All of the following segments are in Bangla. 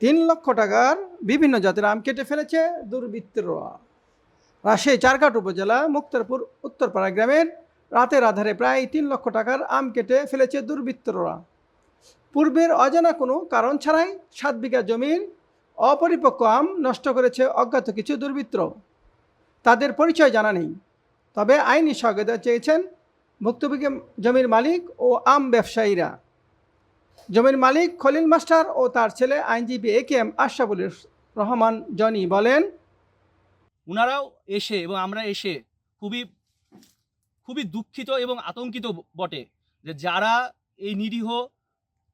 তিন লক্ষ টাকার বিভিন্ন জাতের আম কেটে ফেলেছে দুর্বৃত্তরা। রাজশাহী, চারঘাট উপজেলা, মুক্তারপুর, উত্তরপাড়া গ্রামের রাতের আধারে প্রায় তিন লক্ষ টাকার আম কেটে ফেলেছে দুর্বৃত্তরা। পূর্বের অজানা কোনো কারণ ছাড়াই সাত বিঘা জমির অপরিপক্ক আম নষ্ট করেছে অজ্ঞাত কিছু দুর্বৃত্ত তাদের পরিচয় জানা নেই, তবে আইনি সহায়তা চেয়েছেন ভুক্তভোগী জমির মালিক ও আম ব্যবসায়ীরা। জমির মালিক খলিল মাস্টার ও তার ছেলে আইনজীবী A K M Ashraful Rahman Jony বলেন ওনারাও এসে এবং আমরা এসে খুবই খুবই দুঃখিত এবং আতঙ্কিত বটে যে যারা এই নিরীহ,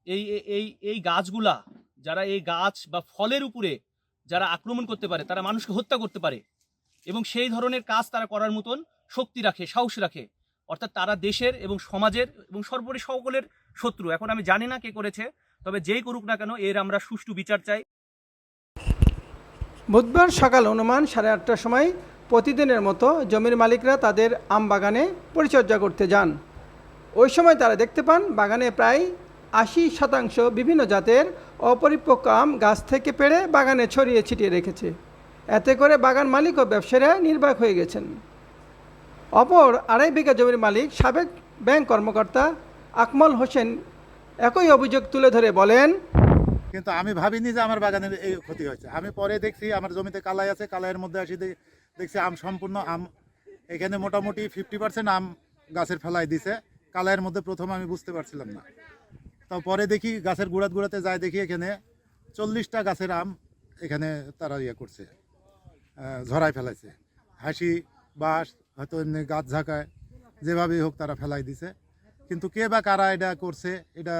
এই- এই এই গাছগুলা, যারা এই গাছ বা ফলের উপরে যারা আক্রমণ করতে পারে, তারা মানুষকে হত্যা করতে পারে এবং সেই ধরনের কাজ তারা করার মতন শক্তি রাখে, সাহস রাখে। অর্থাৎ তারা দেশের এবং সমাজের এবং সর্বোপরি সকলের শত্রু। এখন আমি জানি না কে করেছে, তবে যেই করুক না কেন, এর আমরা সুষ্ঠু বিচার চাই। বুধবার সকাল অনুমান সাড়ে আটটার সময় প্রতিদিনের মতো জমির মালিকরা তাদের আম বাগানে পরিচর্যা করতে যান। ওই সময় তারা দেখতে পান, বাগানে প্রায় আশি শতাংশ বিভিন্ন জাতের অপরিপক্ক আম গাছ থেকে পেড়ে বাগানে ছড়িয়ে ছিটিয়ে রেখেছে। এতে করে বাগান মালিক ও ব্যবসায়ীরা নির্বাক হয়ে গেছেন। অপর আড়াই বিঘা জমির মালিক সাবেক ব্যাংক কর্মকর্তা আকমল হোসেন একই অভিযোগ তুলে ধরে বলেন, কিন্তু আমি ভাবিনি যে আমার বাগানের এই ক্ষতি হয়েছে। আমি পরে দেখছি আমার জমিতে কালাই আছে, কালাইয়ের মধ্যে আসি দেখছি আম সম্পূর্ণ আম। এখানে মোটামুটি ফিফটি পার্সেন্ট আম গাছের ফেলায় দিছে। কালাইয়ের মধ্যে প্রথম আমি বুঝতে পারছিলাম না। তো পরে দেখি গাছের গুড়াত গুড়াতে যায় দেখি এখানে চল্লিশটা গাছের আম এখানে তারা ইয়ে করছে ঝরায় ফেলাইছে। হাসি, বাঁশ হয়তো এমনি গাছ ঝাঁকায় যেভাবেই হোক তারা ফেলাই দিছে। কিন্তু কে বা কারা এটা করছে এটা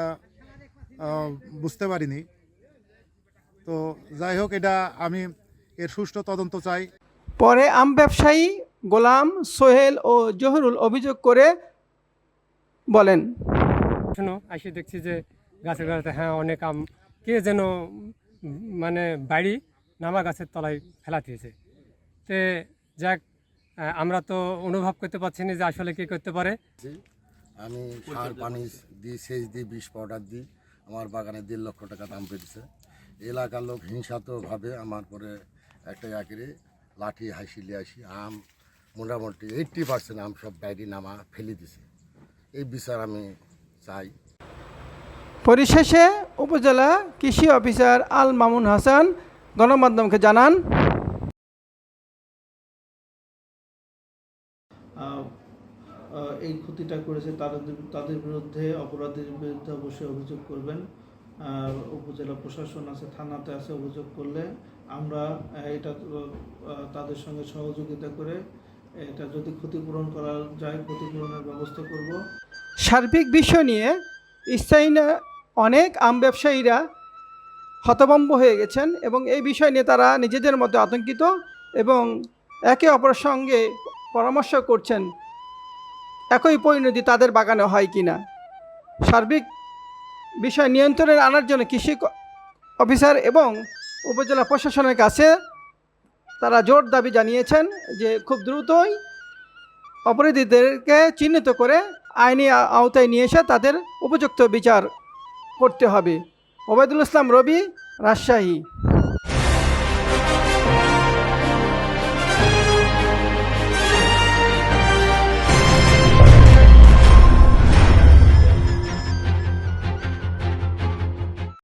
বুঝতে পারিনি। তো যাই হোক এটা আমি এর সুষ্ঠু তদন্ত চাই। পরে আম ব্যবসায়ী গোলাম সোহেল ও জহরুল অভিযোগ করে বলেন। শোনো আসি দেখছি যে গাছের গাছতে হ্যাঁ অনেক আম কে যেন মানে বাড়ি নামা গাছের তলায় ফেলা দিয়েছে। তে যাক আমরা তো অনুভব করতে পারছি না যে আসলে কি করতে পারে। আমি সার পানি দিই সেচ দিই বিষ পাউডার দিই। আমার বাগানে দেড় লক্ষ টাকা দাম পেয়েছে এলাকার লোক হিংসাত্মকভাবে আমার পরে একটা একেরে লাঠি হাসি লিয়াসি আম মোটামুটি এইট্টি পার্সেন্ট আম সব বাইরে নামা ফেলে দিছে। এই বিচার আমি চাই। পরিশেষে উপজেলা কৃষি অফিসার আল মামুন হাসান গণমাধ্যমকে জানান এই ক্ষতিটা করেছে, তাদের তাদের বিরুদ্ধে, অপরাধীর বিরুদ্ধে অবশ্যই অভিযোগ করবেন। আর উপজেলা প্রশাসন আছে, থানাতে আছে, অভিযোগ করলে আমরা এটা তাদের সঙ্গে সহযোগিতা করে এটা যদি ক্ষতিপূরণ করা যায়, ক্ষতিপূরণের ব্যবস্থা করব। সার্বিক বিষয় নিয়ে স্থায়ী অনেক আম ব্যবসায়ীরা হতভম্ব হয়ে গেছেন এবং এই বিষয় নিয়ে তারা নিজেদের মধ্যে আতঙ্কিত এবং একে অপরের সঙ্গে পরামর্শ করছেন। একই পরিণতি তাদের বাগানে হয় কি না? সার্বিক বিষয় নিয়ন্ত্রণে আনার জন্য কৃষি অফিসার এবং উপজেলা প্রশাসনের কাছে তারা জোর দাবি জানিয়েছেন যে খুব দ্রুতই অপরাধীদেরকে চিহ্নিত করে আইনি আওতায় নিয়ে এসে তাদের উপযুক্ত বিচার করতে হবে। ওবায়দুল ইসলাম রবি, রাজশাহী।